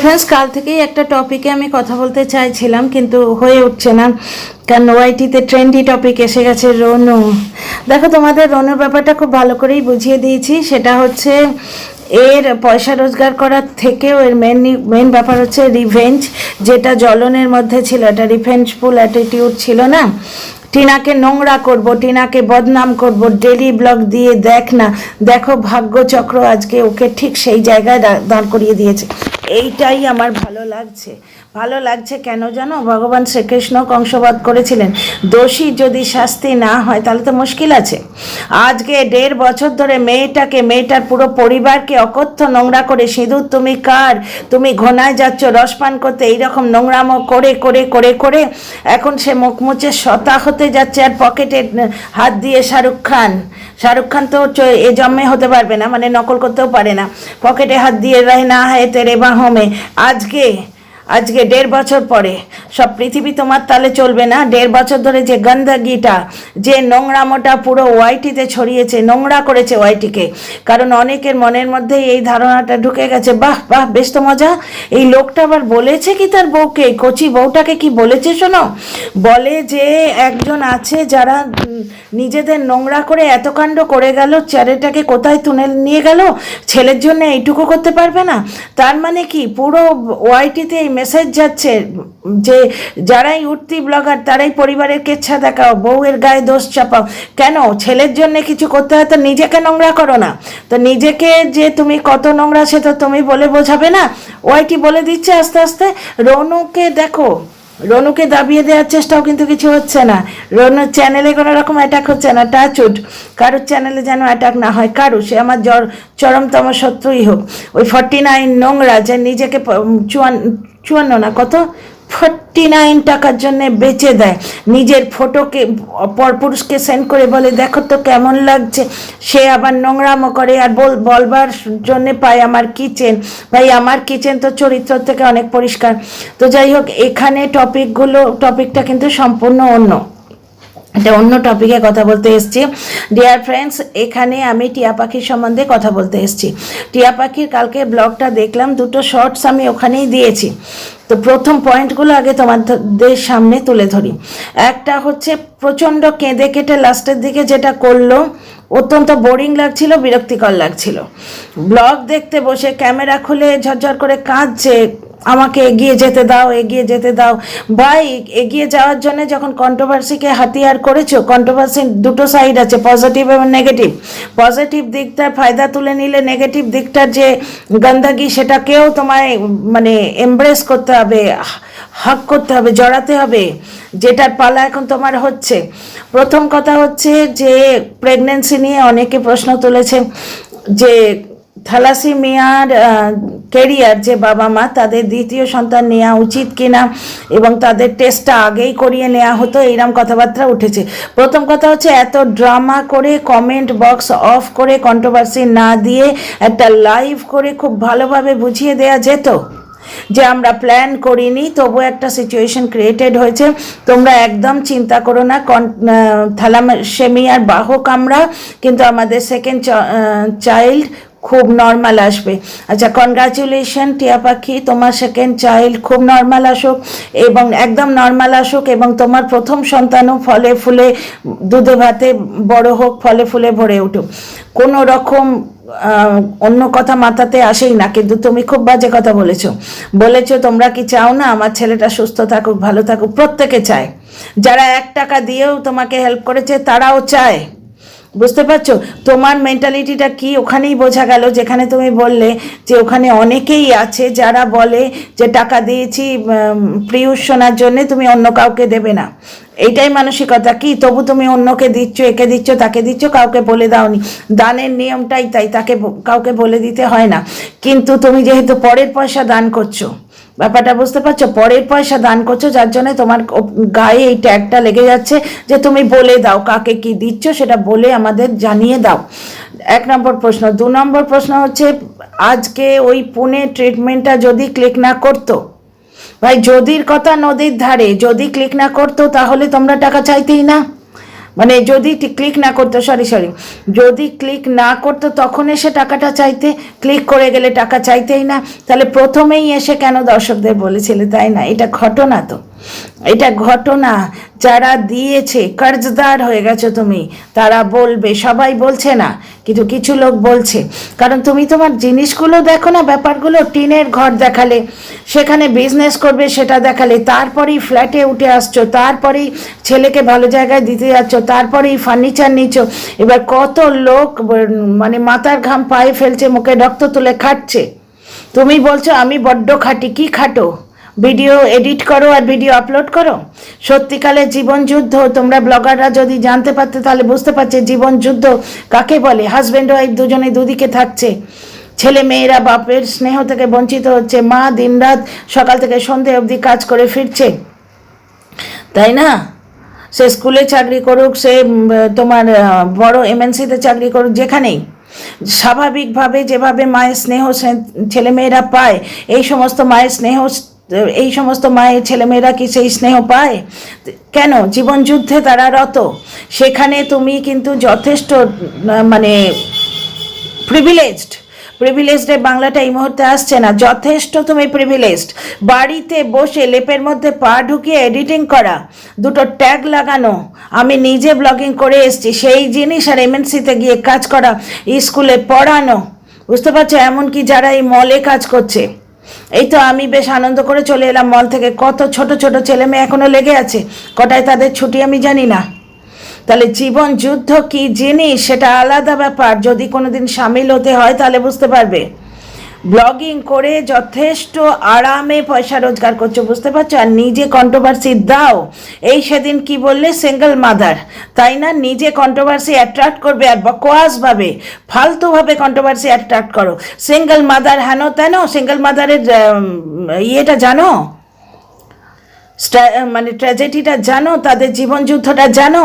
Friends কাল থেকেই একটা টপিকে আমি কথা বলতে চাইছিলাম, কিন্তু হয়ে উঠছে না, কারণ ওয়াইটিতে ট্রেন্ডি টপিক এসে গেছে রনু। দেখো, তোমাদের রনুর ব্যাপারটা খুব ভালো করেই বুঝিয়ে দিয়েছি, সেটা হচ্ছে এর পয়সা রোজগার করার থেকেও এর মেন মেন ব্যাপার হচ্ছে রিভেঞ্জ যেটা জ্বলনের মধ্যে ছিল এটা রিভেঞ্জফুল অ্যাটিটিউড ছিল না? টিনাকে নোংরা করব, টিনাকে বদনাম করব ডেলি ব্লগ দিয়ে দেখ না। দেখো ভাগ্যচক্র আজকে ওকে ঠিক সেই জায়গায় দাঁড় করিয়ে দিয়েছে। এইটাই আমার ভালো লাগছে। ভালো লাগছে কেন জানো? ভগবান শ্রীকৃষ্ণ কংসবধ করেছিলেন। দোষী যদি শাস্তি না হয়, তাহলে তো মুশকিল আছে। আজকে দেড় বছর ধরে মেয়েটাকে, মেয়েটার পুরো পরিবারকে অকথ্য নোংরা করে, সিঁদুর তুমি কার? তুমি ঘনায় যাচ্ছ রসপান করতে, এইরকম নোংরামো করে করে করে করে। এখন সে মুখ মুচে শতা হতে যাচ্ছে আর পকেটে হাত দিয়ে শাহরুখ খান। শাহরুখ খান তো এ জন্মে হতে পারবে না মানে নকল করতেও পারে না। পকেটে হাত দিয়ে রহে না হয় তেরে বাহমে। আজকে আজকে দেড় বছর পরে, সব পৃথিবী তোমার তালে চলবে না। দেড় বছর ধরে যে গন্দগিটা, যে নোংরামোটা পুরো ওয়াইটিতে ছড়িয়েছে, নোংরা করেছে ওয়াইটিকে। কারণ অনেকের মনের মধ্যে এই ধারণাটা ঢুকে গেছে, বাহ বাহ, বেশ তো মজা। এই লোকটা আবার বলেছে কি তার বউকে? কচি বউটাকে কি বলেছে শোনো? বলে যে, একজন আছে যারা নিজেদের নোংরা করে এত কাণ্ড করে গেল ছেলেটাকে কোথায় তুলে নিয়ে গেল? ছেলের জন্য এইটুকু করতে পারবে না? তার মানে কি? পুরো ওয়াইটিতে এই মেসেজ যাচ্ছে যে, যারাই উঠতি ব্লগার তারাই পরিবারের কেচ্ছা দেখাও, বউয়ের গায়ে দোষ চাপাও। কেন? ছেলের জন্য কিছু করতে হয় তো নিজেকে নোংরা করো না। তো নিজেকে যে তুমি কত নোংরা সে তো তুমি বলে বোঝাবে না। ওয়াইটি বলে দিচ্ছে আস্তে আস্তে? রনুকে দেখো, রনুকে দাবিয়ে দেওয়ার চেষ্টাও কিন্তু কিছু হচ্ছে না। রনুর চ্যানেলে কোনো রকম অ্যাটাক হচ্ছে না টাচ টাচুট কারোর চ্যানেলে যেন অ্যাটাক না হয় কারও সে আমার জ্বর, চরমতম শত্রুই হোক। ওই ফর্টি নাইন নোংরা যে নিজেকে প- চুয়ান্ন না, কত? ফর্টি নাইন টাকার জন্যে বেচে দেয়। নিজের ফটোকে পরপুরুষকে সেন্ড করে বলে, দেখো তো কেমন লাগছে। সে আবার নোংরামো করে, আর বল, বলবার জন্যে পায় আমার কিচেন ভাই, আমার কিচেন তো চরিত্র থেকে অনেক পরিষ্কার। তো যাই হোক, এখানে টপিকগুলো টপিকটা কিন্তু সম্পূর্ণ অন্য। এটা অন্য টপিকে কথা বলতে এসেছি। ডিয়ার ফ্রেন্ডস এখানে আমি টিয়া পাখির সম্বন্ধে কথা বলতে এসেছি। টিয়া পাখির কালকে ব্লগটা দেখলাম, দুটো শর্টস আমি ওখানেই দিয়েছি। তো প্রথম পয়েন্টগুলো আগে তোমাদের সামনে তুলে ধরি। একটা হচ্ছে প্রচণ্ড কেঁদে কেটে লাস্টের দিকে যেটা করল, অত্যন্ত বোরিং লাগছিল, বিরক্তিকর লাগছিল। ব্লগ দেখতে বসে, ক্যামেরা খুলে ঝরঝর করে কাঁদছে আমাকে এগিয়ে যেতে দাও, এগিয়ে যেতে দাও। ভাই, এগিয়ে যাওয়ার জন্য যখন কন্ট্রোভার্সিকে হাতিয়ার করেছ কন্ট্রোভার্সি দুটো সাইড আছে পজিটিভ এবং নেগেটিভ পজিটিভ দিকটার ফায়দা তুলে নিলে নেগেটিভ দিকটার যে গন্দাগি, সেটাকেও তোমায় মানে এমব্রেস করতে হবে হাক করতে হবে, জড়াতে হবে, যেটার পালা এখন তোমার হচ্ছে। প্রথম কথা হচ্ছে যে প্রেগনেন্সি নিয়ে অনেকে প্রশ্ন তুলেছে যে থ্যালাসিমিয়ার কেরিয়ার যে বাবা মা তাদের দ্বিতীয় সন্তান নেওয়া উচিত কিনা এবং তাদের টেস্টটা আগেই করিয়ে নেওয়া হতো এইরকম কথাবার্তা উঠেছে। প্রথম কথা হচ্ছে এত ড্রামা করে কমেন্ট বক্স অফ করে কন্ট্রোভার্সি না দিয়ে একটা লাইভ করে খুব ভালোভাবে বুঝিয়ে দেওয়া যেত যে আমরা প্ল্যান করিনি তবু একটা সিচুয়েশন ক্রিয়েটেড হয়েছে। তোমরা একদম চিন্তা করো না থ্যালাসেমিয়ার বাহক আমরা, কিন্তু আমাদের সেকেন্ড চাইল্ড খুব নর্মাল আসবে। আচ্ছা কনগ্রাচুলেশন টিয়া পাখি, তোমার সেকেন্ড চাইল্ড খুব নর্মাল আসুক এবং একদম নর্মাল আসুক এবং তোমার প্রথম সন্তানও ফলে ফুলে দুধে ভাতে বড় হোক, ফলে ফুলে ভরে উঠুক। কোনো রকম অন্য কথা মাথাতে আসেই না, কিন্তু তুমি খুব বাজে কথা বলেছ। বলেছ, তোমরা কি চাও না আমার ছেলেটা সুস্থ থাকুক, ভালো থাকুক? প্রত্যেকে চায়। যারা এক টাকা দিয়েও তোমাকে হেল্প করেছে, তারাও চায়। বুঝতে পারছ? তোমার মেন্টালিটিটা কি? ওখানেই বোঝা গেল যেখানে তুমি বললে যে ওখানে অনেকেই আছে যারা বলে যে টাকা দিয়েছি উম, প্রিয়ুষ শোনার জন্য তুমি অন্য কাউকে দেবে না। এইটাই মানসিকতা কি? তবু তুমি অন্যকে দিচ্ছ একে দিচ্ছ তাকে দিচ্ছ কাউকে বলে দাওনি। দানের নিয়মটাই তাই তাকে কাউকে বলে দিতে হয় না। কিন্তু তুমি যেহেতু পরের পয়সা দান করছ ব্যাপারটা বুঝতে পারছ? পরের পয়সা দান করছ, যার জন্য তোমার গায়ে এই ট্যাগটা লেগে যাচ্ছে যে তুমি বলে দাও, কাকে কি দিচ্ছ সেটা বলে আমাদের জানিয়ে দাও। এক নম্বর প্রশ্ন। দু নম্বর প্রশ্ন হচ্ছে, আজকে ওই পুনে ট্রিটমেন্টটা যদি ক্লিক না করতো? ভাই, যদির কথা নদীর ধারে যদি ক্লিক না করতো, তাহলে তোমরা টাকা চাইতেই না। মানে যদি ক্লিক না করতো সরি সরি যদি ক্লিক না করতো, তখন এসে টাকাটা চাইতে ক্লিক করে গেলে টাকা চাইতেই না। তাহলে প্রথমেই এসে কেন দর্শকদের বলেছিলে, তাই না? এটা ঘটনা তো। এটা ঘটনা যারা দিয়েছে কর্জদার হয়ে গেছো তুমি। তারা বলবে, সবাই বলছে না, কিন্তু কিছু লোক বলছে। কারণ তুমি তোমার জিনিসগুলো দেখো না, ব্যাপারগুলো টিনের ঘর দেখালে, সেখানে বিজনেস করবে সেটা দেখালে, তারপরেই ফ্ল্যাটে উঠে আসছো, তারপরেই ছেলেকে ভালো জায়গায় দিতে যাচ্ছ, তারপরেই ফার্নিচার নিচ্ছ। এবার কত লোক মানে মাথার ঘাম পায়ে ফেলছে, মুখে রক্ত তুলে খাটছে। তুমি বলছো, আমি বড্ড খাটি, কি খাটো? ভিডিও এডিট করো আর ভিডিও আপলোড করো। সত্যিকালের জীবন যুদ্ধ, তোমরা ব্লগাররা যদি জানতে পারতে তাহলে বুঝতে পারছে জীবন যুদ্ধ কাকে বলে? হাজব্যান্ড ওয়াইফ দুজনে দুদিকে থাকছে। ছেলে মেয়েরা বাপের স্নেহ থেকে বঞ্চিত হচ্ছে। মা দিনরাত সকাল থেকে সন্ধে অবধি কাজ করে ফিরছে। তাই না? সে স্কুলে চাকরি করুক, সে তোমার বড় এমএনসিতে চাকরি করুক, যেখানেই। স্বাভাবিকভাবে যেভাবে মায়ের স্নেহ ছেলেমেয়েরা পায়, এই সমস্ত মায়ের স্নেহ এই সমস্ত মায়ের ছেলেমেয়েরা কি সেই স্নেহ পায়? কেন? জীবন যুদ্ধে তারা রত। সেখানে তুমি কিন্তু যথেষ্ট মানে প্রিভিলেজড প্রিভিলেজড বাংলাটা এই মুহূর্তে আসছে না। যথেষ্ট তুমি প্রিভিলেজড বাড়িতে বসে লেপের মধ্যে পা ঢুকিয়ে এডিটিং করা, দুটো ট্যাগ লাগানো, আমি নিজে ব্লগিং করে এসেছি। সেই জিনিস আর এমএনসিতে গিয়ে কাজ করা, স্কুলে পড়ানো, বুঝতে পারছ? এমনকি যারা এই মলে কাজ করছে এই তো আমি বেশ আনন্দ করে চলে এলাম মল থেকে। কত ছোট ছোট ছেলে মেয়ে এখনও লেগে আছে। কটায় তাদের ছুটি আমি জানি না। তাহলে জীবন যুদ্ধ কি জিনিস? সেটা আলাদা ব্যাপার। যদি কোনোদিন সামিল হতে হয়, তাহলে বুঝতে পারবে। ব্লগিং করে যথেষ্ট আরামে পয়সা রোজগার করছ, বুঝতে পারছ? আর নিজে কন্ট্রোভার্সি দাও। এই সেদিন কি বললে? সিঙ্গেল মাদার তাই না? নিজে কন্ট্রোভার্সি অ্যাট্রাক্ট করবে আর বকোয়াসভাবে, ফালতুভাবে কন্ট্রোভার্সি অ্যাট্রাক্ট করো। সিঙ্গেল মাদার হেন তেন? সিঙ্গেল মাদারের ইয়েটা জানো? মানে ট্র্যাজেডিটা জানো? তাদের জীবন যুদ্ধটা জানো?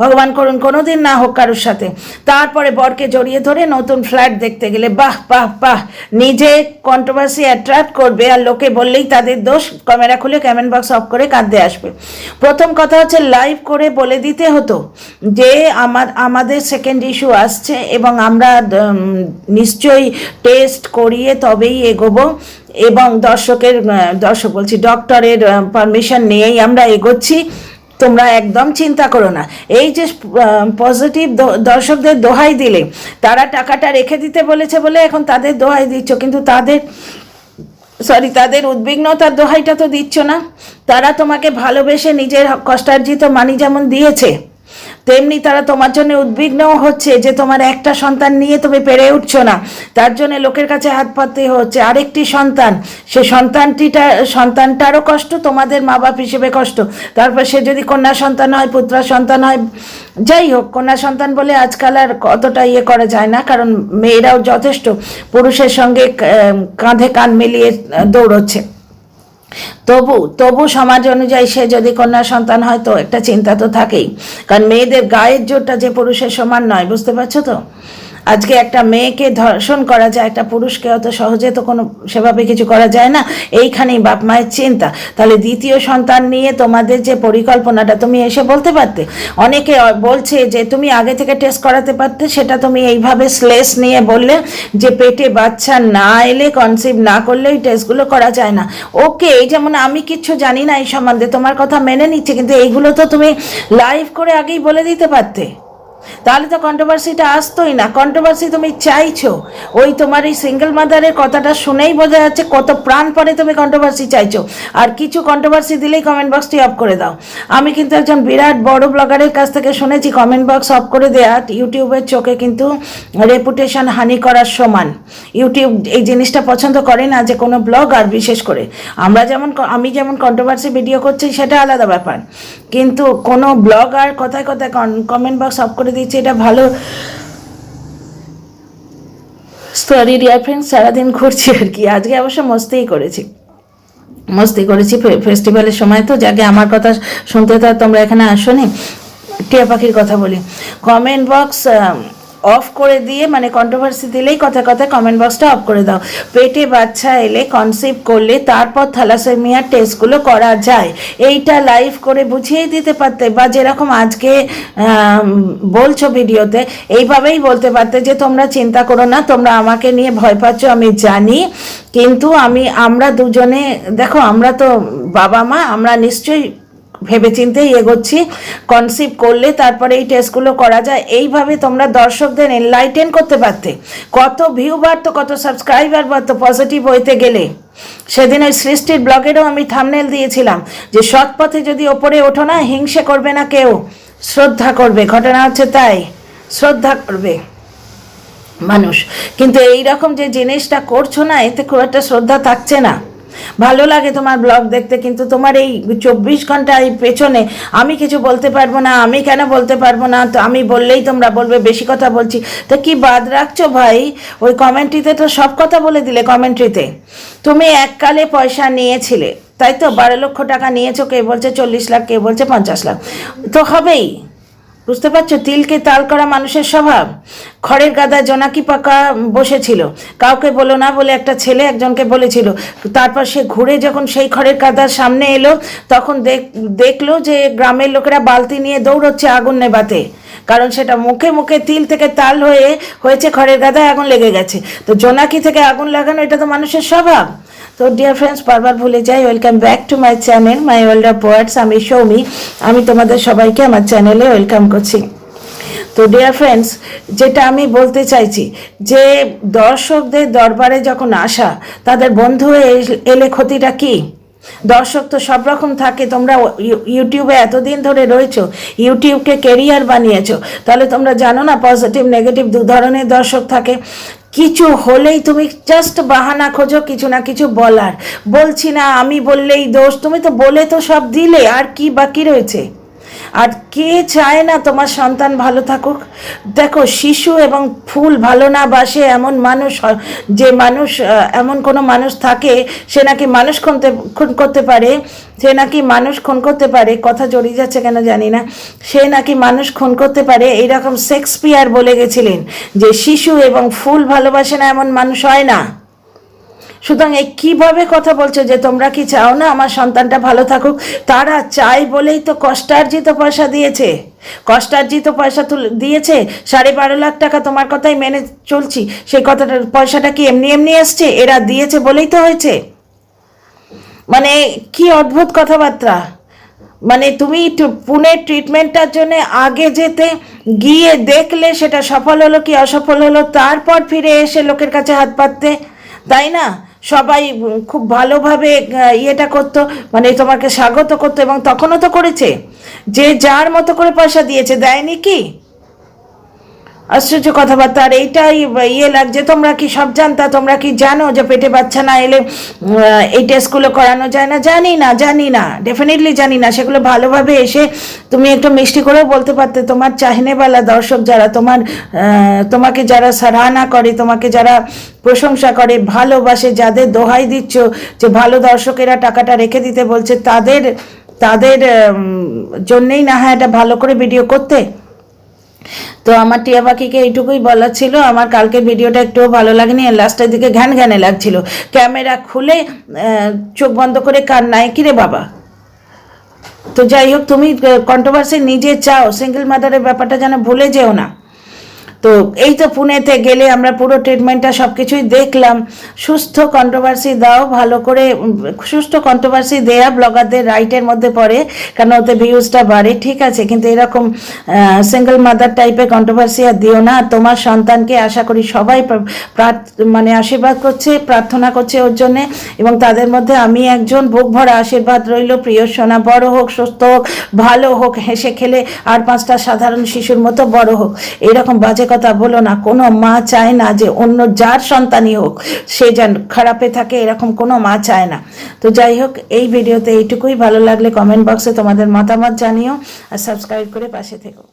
ভগবান করুন, কোনোদিন না হোক কারোর সাথে। তারপরে বরকে জড়িয়ে ধরে নতুন ফ্ল্যাট দেখতে গেলে, বাহ বাহ বাহ, নিজে কন্ট্রোভার্সি অ্যাট্রাক্ট করবে আর লোকে বললেই তাদের দোষ। ক্যামেরা খুলে ক্যামেন বক্স অফ করে কাঁদতে আসবে। প্রথম কথা হচ্ছে লাইভ করে বলে দিতে হতো যে আমার, আমাদের সেকেন্ড ইস্যু আসছে এবং আমরা নিশ্চয়ই টেস্ট করিয়ে তবেই এগোবো এবং দর্শকের দর্শক বলছি ডক্টরের পারমিশন নিয়েই আমরা এগোচ্ছি। তোমরা একদম চিন্তা করো না। এই যে পজিটিভ দর্শকদের দোহাই দিলে, তারা টাকাটা রেখে দিতে বলেছে বলে এখন তাদের দোহাই দিচ্ছ, কিন্তু তাদের সরি তাদের উদ্বিগ্নতার দোহাইটা তো দিচ্ছ না। তারা তোমাকে ভালোবেসে নিজের কষ্টার্জিত মানি যেমন দিয়েছে তেমনি তারা তোমার জন্য উদ্বিগ্নও হচ্ছে যে তোমার একটা সন্তান নিয়ে তুমি পেরে উঠছো না। তার জন্য লোকের কাছে হাত পাততে হচ্ছে। আরেকটি সন্তান, সে সন্তানটিটা, সন্তানটারও কষ্ট, তোমাদের মা বাপ হিসেবে কষ্ট। তারপর সে যদি কন্যা সন্তান হয়, পুত্র সন্তান হয়, যাই হোক, কন্যা সন্তান বলে আজকাল আর অতটা ইয়ে করা যায় না, কারণ মেয়েরাও যথেষ্ট পুরুষের সঙ্গে কাঁধে কাঁধ মিলিয়ে দৌড়চ্ছে। তবু তবু সমাজ অনুযায়ী সে যদি কন্যা সন্তান হয় তো একটা চিন্তা তো থাকেই। কারণ মেয়েদের গায়ের জোরটা যে পুরুষের সমান নয়, বুঝতে পারছ তো? আজকে একটা মেয়েকে ধর্ষণ করা যায়, একটা পুরুষকে, অত সহজে তো কোনো সেভাবে কিছু করা যায় না। এইখানেই বাপ মায়ের চিন্তা। তাহলে দ্বিতীয় সন্তান নিয়ে তোমাদের যে পরিকল্পনাটা, তুমি এসে বলতে পারতে? অনেকে বলছে যে তুমি আগে থেকে টেস্ট করাতে পারতে, সেটা তুমি এইভাবে স্লেস নিয়ে বললে যে পেটে বাচ্চা না এলে কনসিভ না করলে এই টেস্টগুলো করা যায় না। ওকে, এই যেমন আমি কিচ্ছু জানি না এই সম্বন্ধে, তোমার কথা মেনে নিচ্ছি, কিন্তু এইগুলো তো তুমি লাইভ করে আগেই বলে দিতে পারতে। তাহলে তো কন্ট্রোভার্সিটা আসতোই না। কন্ট্রোভার্সি তুমি চাইছো। ওই তোমার এই সিঙ্গেল মাদারের কথাটা শুনেই বোঝা যাচ্ছে কত প্রাণ পরে তুমি কন্ট্রোভার্সি চাইছো। আর কিছু কন্ট্রোভার্সি দিলেই কমেন্ট বক্সটি অফ করে দাও। আমি কিন্তু একজন বিরাট বড় ব্লগারের কাছ থেকে শুনেছি কমেন্ট বক্স অফ করে দেওয়া ইউটিউবের চোখে কিন্তু রেপুটেশন হানি করার সমান। ইউটিউব এই জিনিসটা পছন্দ করে না যে কোনো ব্লগার বিশেষ করে। আমরা যেমন আমি যেমন কন্ট্রোভার্সি ভিডিও করছি সেটা আলাদা ব্যাপার। কিন্তু কোনো ব্লগার কথায় কথায় কমেন্ট বক্স অফ করে দিচ্ছে এটা ভালো। সরি ডিয়ার ফ্রেন্ডস সারাদিন ঘুরছি আর কি। আজকে অবশ্য মস্তিই করেছি। মস্তি করেছি ফেস্টিভ্যালের সময় তো, যাকে আমার কথা শুনতে তো তোমরা এখানে আসোনি। টিয়া পাখির কথা বলি। কমেন্ট বক্স অফ করে দিয়ে মানে কন্ট্রোভার্সি দিলেই কথা কথা কমেন্ট বক্সটা অফ করে দাও। পেটে বাচ্চা এলে কনসিভ করলে তারপর থ্যালাসেমিয়ার টেস্টগুলো করা যায়। এইটা লাইভ করে বুঝিয়ে দিতে পারতে বা যেরকম আজকে বলছো ভিডিওতে, এইভাবেই বলতে পারতে যে তোমরা চিন্তা করো না, তোমরা আমাকে নিয়ে ভয় পাচ্ছ, আমি জানি। কিন্তু আমি, আমরা দুজনে, দেখো আমরা তো বাবা মা, আমরা নিশ্চয়ই ভেবেচিন্তেই এগোচ্ছি কনসিভ করলে তারপরে এই টেস্টগুলো করা যায়। এইভাবে তোমরা দর্শকদের এনলাইটেন করতে পারতে। কত ভিউ বাড়তো, কত সাবস্ক্রাইবার বাড়তো পজিটিভ হইতে গেলে। সেদিন ওই সৃষ্টির ব্লগেরও আমি থামনেল দিয়েছিলাম যে সৎ পথে যদি ওপরে ওঠো না, হিংসে করবে না কেউ। শ্রদ্ধা করবে, ঘটনা হচ্ছে তাই। শ্রদ্ধা করবে মানুষ। কিন্তু এই রকম যে জিনিসটা করছ না, এতে খুব একটা শ্রদ্ধা থাকছে না। ভালো লাগে তোমার ব্লগ দেখতে, কিন্তু তোমার এই চব্বিশ ঘণ্টা এই পেছনে আমি কিছু বলতে পারব না, আমি কেন বলতে পারব না? তো আমি বললেই তোমরা বলবে, বেশি কথা বলছি। তো কি বাদ রাখছো ভাই? ওই কমেন্ট্রিতে তো সব কথা বলে দিলে, কমেন্ট্রিতে। তুমি এককালে পয়সা নিয়েছিলে, তাই তো? বারো লক্ষ টাকা নিয়েছো, কে বলছে চল্লিশ লাখ, কে বলছে পঞ্চাশ লাখ। তো হবেই। বুঝতে পারছ? তিলকে তাল করা মানুষের স্বভাব। খড়ের গাদা জোনাকি পাকা বসেছিল। কাউকে বলো না বলে একটা ছেলে একজনকে বলেছিল। তারপর সে ঘুরে যখন সেই খড়ের গাদার সামনে এলো, তখন দেখ দেখল যে গ্রামের লোকেরা বালতি নিয়ে দৌড়চ্ছে আগুন নেবাতে কারণ সেটা মুখে মুখে তিল থেকে তাল হয়ে হয়েছে, খড়ের গাদায় আগুন লেগে গেছে। তো জোনাকি থেকে আগুন লাগানো, এটা তো মানুষের স্বভাব। তো ডিয়ার ফ্রেন্ডস বারবার ভুলে যাই welcome back to my channel my world poets আমি সৌমি। আমি তোমাদের সবাইকে আমার চ্যানেলে ওয়েলকাম করছি। তো ডিয়ার ফ্রেন্ডস যেটা আমি বলতে চাইছি যে দর্শকদের দরবারে যখন আসা, তাদের বন্ধু এলে ক্ষতিটা কি? দর্শক তো সব রকম থাকে, তোমরা ইউটিউবে এতদিন ধরে রয়েছো, ইউটিউবকে কেরিয়ার বানিয়েছো, তাহলে তোমরা জানো না পজিটিভ নেগেটিভ দু ধরনের দর্শক থাকে। কিছু হলেই তুমি জাস্ট বাহানা খোঁজো, কিছু না কিছু বলার। বলছি না, আমি বললেই দোষ, তুমি তো বলে তো সব দিলে, আর কি বাকি রয়েছে? আর কে চায় না তোমার সন্তান ভালো থাকুক? দেখো, শিশু এবং ফুল ভালো না বাসে এমন মানুষ যে মানুষ এমন কোনো মানুষ থাকে, সে নাকি মানুষ খুনতে, খুন করতে পারে, সে নাকি মানুষ খুন করতে পারে, কথা জড়িয়ে যাচ্ছে কেন জানি না, সে নাকি মানুষ খুন করতে পারে, এইরকম শেক্সপিয়ার বলে গেছিলেন, যে শিশু এবং ফুল ভালোবাসে না এমন মানুষ হয় না। সুতরাং এই কীভাবে কথা বলছো যে তোমরা কি চাও না আমার সন্তানটা ভালো থাকুক? তারা চায় বলেই তো কষ্টার্জিত পয়সা দিয়েছে। কষ্টার্জিত পয়সা তুলে দিয়েছে। সাড়ে বারো লাখ টাকা তোমার কথাই মেনে চলছি। সেই কথাটা, পয়সাটা কি এমনি এমনি এসছে? এরা দিয়েছে বলেই তো হয়েছে। মানে কি অদ্ভুত কথাবার্তা। মানে তুমি পুনের ট্রিটমেন্টটার জন্য আগে যেতে, গিয়ে দেখলে সেটা সফল হলো কি অসফল হলো, তারপর ফিরে এসে লোকের কাছে হাত পাততে তাই না? সবাই খুব ভালোভাবে ইয়েটা করতো মানে তোমাকে স্বাগত করতো এবং তখনও তো করেছে। যে যার মতো করে পয়সা দিয়েছে, দেয়নি কি? আশ্চর্য কথাবার্তা। আর এইটাই ইয়ে লাগছে, তোমরা কি সব জানতা? তোমরা কি জানো যে পেটে বাচ্চা না এলে এই টেস্টগুলো করানো যায় না? জানি না জানি না ডেফিনেটলি জানি না। সেগুলো ভালোভাবে এসে তুমি একটু মিষ্টি করেও বলতে পারতে। তোমার চাহিনেওয়ালা দর্শক যারা, তোমার তোমাকে যারা সারাহনা করে, তোমাকে যারা প্রশংসা করে, ভালোবাসে, যাদের দোহাই দিচ্ছ যে ভালো দর্শকেরা টাকাটা রেখে দিতে বলছে, তাদের তাদের জন্যেই না হয় এটা ভালো করে ভিডিও করতে। তো আমার টিয়া পাখিকে এইটুকুই বলার ছিল। আমার কালকে ভিডিওটা একটুও ভালো লাগেনি, আর লাস্টের দিকে ঘ্যান ঘ্যানে লাগছিল। ক্যামেরা খুলে চোখ বন্ধ করে কার নাই কিরে বাবা? তো যাই হোক, তুমি কন্ট্রোভার্সি নিজে চাও সিঙ্গেল মাদারের ব্যাপারটা যেন ভুলে যেও না। তো এই তো পুনেতে গেলে আমরা পুরো ট্রিটমেন্টটা সব কিছুই দেখলাম। সুস্থ কন্ট্রোভার্সি দাও, ভালো করে সুস্থ কন্ট্রোভার্সি দেয়া ব্লগারদের রাইটের মধ্যে পড়ে কারণ ওতে ভিউজটা বাড়ে, ঠিক আছে? কিন্তু এরকম সিঙ্গেল মাদার টাইপের কন্ট্রোভার্সি আর দিও না। তোমার সন্তানকে আশা করি সবাই মানে আশীর্বাদ করছে, প্রার্থনা করছে ওর জন্যে। এবং তাদের মধ্যে আমি একজন বুক ভরা আশীর্বাদ রইল। প্রিয় সোনা, বড় হোক, সুস্থ হোক, ভালো হোক, হেসে খেলে আর পাঁচটা সাধারণ শিশুর মতো বড় হোক। এরকম বাজে কথা বলো না। কোনো মা চায় না যে অন্য যার সন্তানই হোক, সে যেন খারাপে থাকে, এরকম কোনো মা চায় না। তো যাই হোক, এই ভিডিওতে এইটুকুই। ভালো লাগলে কমেন্ট বক্সে তোমাদের মতামত জানিও আর সাবস্ক্রাইব করে পাশে থেকো।